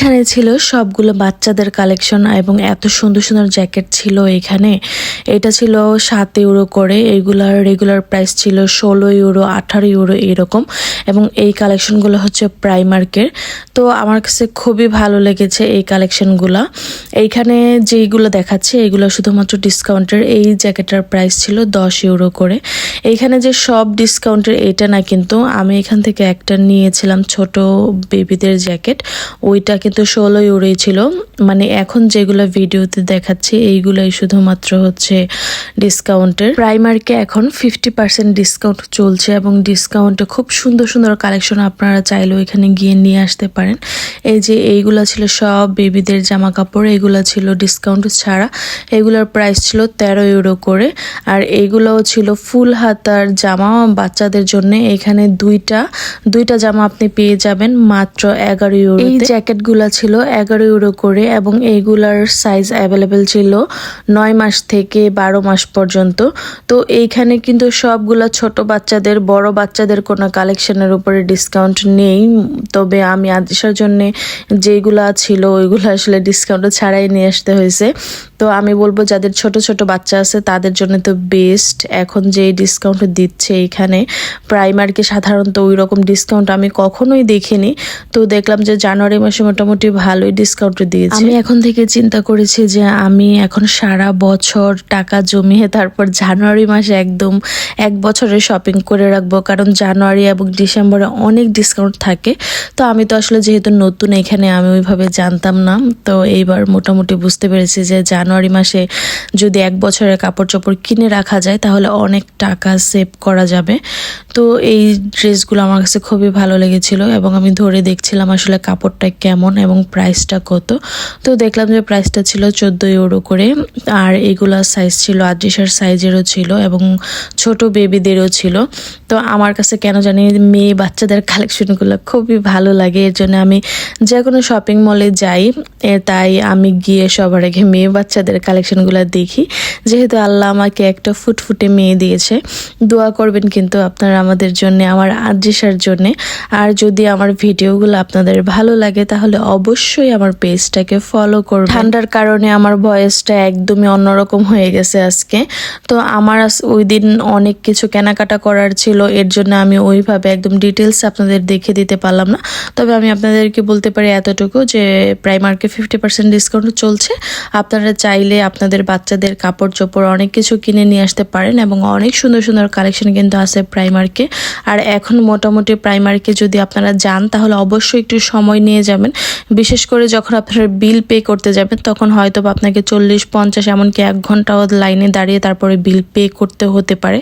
এইখানে ছিল সবগুলো বাচ্চাদের কালেকশন এবং এত সুন্দর সুন্দর জ্যাকেট ছিল এখানে। এটা ছিল সাত ইউরো করে এইগুলার রেগুলার প্রাইস ছিল ষোলো ইউরো আঠারো ইউরো এরকম এবং এই কালেকশনগুলো হচ্ছে প্রাইমার্কের তো আমার কাছে খুবই ভালো লেগেছে এই কালেকশনগুলো এইখানে যেইগুলো দেখাচ্ছে, এগুলো শুধুমাত্র ডিসকাউন্টের এই জ্যাকেটটার প্রাইস ছিল দশ ইউরো করে। এইখানে যে সব ডিসকাউন্টের এটা না কিন্তু আমি এখান থেকে একটা নিয়েছিলাম ছোট বেবিদের জ্যাকেট ওইটা কিন্তু ষোলো ইউরোই ছিল। মানে এখন যেগুলো ভিডিওতে দেখাচ্ছি, এইগুলোই শুধুমাত্র হচ্ছে ডিসকাউন্টের প্রাইমার্কে এখন ফিফটি পার্সেন্ট ডিসকাউন্ট চলছে এবং ডিসকাউন্টে খুব সুন্দর সুন্দর কালেকশন আপনারা চাইলেও এখানে গিয়ে নিয়ে আসতে পারেন। এই যে এইগুলো ছিল সব বেবিদের জামা কাপড় এগুলো ছিল ডিসকাউন্ট ছাড়া। এগুলোর প্রাইস ছিল তেরো ইউরো করে। আর এইগুলোও ছিল ফুল হাতার জামা বাচ্চাদের জন্য এখানে দুইটা দুইটা জামা আপনি পেয়ে যাবেন মাত্র এগারো ইউরো এই জ্যাকেটগুলো ছিল এগারো ইউরো করে এবং এইগুলার সাইজ অ্যাভেলেবেল ছিল নয় মাস থেকে বারো মাস পর্যন্ত। তো এইখানে কিন্তু সবগুলা ছোট বাচ্চাদের, বড় বাচ্চাদের কোনো কালেকশনের উপরে ডিসকাউন্ট নেই। তবে আমি আদিসার জন্য যেগুলা ছিল ওইগুলো আসলে ডিসকাউন্ট ছাড়াই নিয়ে আসতে হয়েছে। তো আমি বলব, যাদের ছোট ছোট বাচ্চা আছে তাদের জন্য তো বেস্ট এখন যে ডিসকাউন্ট দিচ্ছে এখানে। প্রাইমারকে সাধারণত ওই রকম ডিসকাউন্ট আমি কখনোই দেখিনি। তো দেখলাম যে জানুয়ারি মাসে মোটামুটি ভালোই ডিসকাউন্ট দিয়েছে। আমি এখন থেকে চিন্তা করেছি যে আমি এখন সারা বছর টাকা জমিয়ে তারপর জানুয়ারি মাসে একদম এক বছরের শপিং করে রাখব। কারণ জানুয়ারি এবং ডিসেম্বরে অনেক ডিসকাউন্ট থাকে। তো আমি তো আসলে যেহেতু নতুন এখানে, আমি ওইভাবে জানতাম না। তো এইবার মোটামুটি বুঝতে পেরেছি যে জানুয়ারি মাসে যদি এক বছরের কাপড় চোপড় কিনে রাখা যায়, তাহলে অনেক টাকা সেভ করা যাবে। তো এই ড্রেসগুলো আমার কাছে খুবই ভালো লেগেছিল এবং আমি ধরে দেখছিলাম আসলে কাপড়টা কেমন এবং প্রাইসটা কত। তো দেখলাম যে প্রাইসটা ছিল চোদ্দ ইউরো করে আর এগুলা সাইজ ছিল আদ্রিসার সাইজেরও ছিল এবং ছোট বেবিদেরও ছিল। তো আমার কাছে কেন জানি মেয়ে বাচ্চাদের কালেকশনগুলো খুবই ভালো লাগে, এর জন্য আমি যে কোনো শপিং মলে যাই তাই আমি গিয়ে সবার আগে মেয়ে বাচ্চাদের কালেকশনগুলো দেখি। যেহেতু আল্লাহ আমাকে একটা ফুটফুটে মেয়ে দিয়েছে দোয়া করবেন কিন্তু আপনারা আমাদের জন্য, আমার আদ্রিসার জন্যে। আর যদি আমার ভিডিওগুলো আপনাদের ভালো লাগে, তাহলে অবশ্যই আমার পেজটাকে ফলো করবেন। ঠান্ডার কারণে আমার ভয়েসটা একদমই অন্যরকম হয়ে গেছে আজকে। তো আমার ওই দিন অনেক কিছু কেনাকাটা করার ছিল, এর জন্য আমি ওইভাবে একদম ডিটেলস আপনাদের দেখে দিতে পারলাম না। তবে আমি আপনাদেরকে বলতে পারি এতটুকু যে প্রাইমার্কে ফিফটি পার্সেন্ট ডিসকাউন্ট চলছে। আপনারা চাইলে আপনাদের বাচ্চাদের কাপড় চোপড় অনেক কিছু কিনে নিয়ে আসতে পারেন এবং অনেক সুন্দর সুন্দর কালেকশন কিন্তু আছে প্রাইমার্কে আর এখন মোটামুটি প্রাইমার্কে যদি আপনারা যান, তাহলে অবশ্যই একটু সময় নিয়ে যাবেন। বিশেষ করে যখন আপনারা বিল পে করতে যাবেন, তখন হয়তো আপনাকে চল্লিশ, পঞ্চাশ, এমনকি এক ঘন্টাও লাইনে দাঁড়িয়ে তারপরে বিল পে করতে হতে পারে।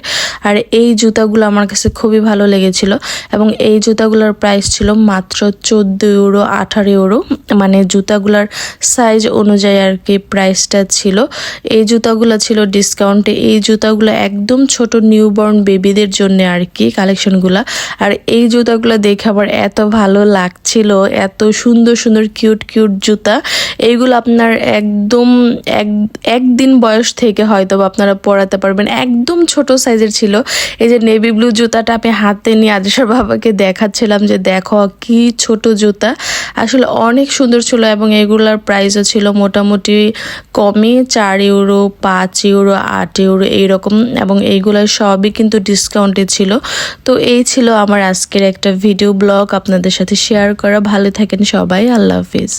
আর এই জুতাগুলো আমার কাছে খুবই ভালো লেগেছিল। এবং এই জুতাগুলোর প্রাইস ছিল মাত্র চোদ্দ ইউরো আঠারো ইউরো মানে জুতাগুলোর সাইজ অনুযায়ী আর কি প্রাইসটা ছিল। এই জুতাগুলো ছিল ডিসকাউন্টে এই জুতাগুলো একদম ছোট নিউবর্ন বেবিদের জন্য আর কি কালেকশনগুলো আর এই জুতাগুলো দেখে আবার এত ভালো লাগছিল, এত সুন্দর সুন্দর কিউট কিউট জুতা। এইগুলো আপনার একদম এক, একদিন বয়স থেকে হয়তো আপনারা পরাতে পারবেন। একদম ছোট সাইজের ছিল। এই যে নেভি ব্লু জুতাটা আমি হাতে নিয়ে আদেশার বাবাকে দেখাচ্ছিলাম যে দেখো কি ছোট জুতা। আসলে অনেক সুন্দর ছিল এবং এগুলার প্রাইসও ছিল মোটামুটি কমে চার ইউরো পাঁচ ইউরো আট ইউরো এইরকম এবং এইগুলোর সবই কিন্তু ডিসকাউন্টে ছিল। তো এই ছিল আমার আজকের একটা ভিডিও ব্লগ আপনাদের সাথে শেয়ার করা। ভালো থাকেন সবাই, আল্লাহ হাফিজ।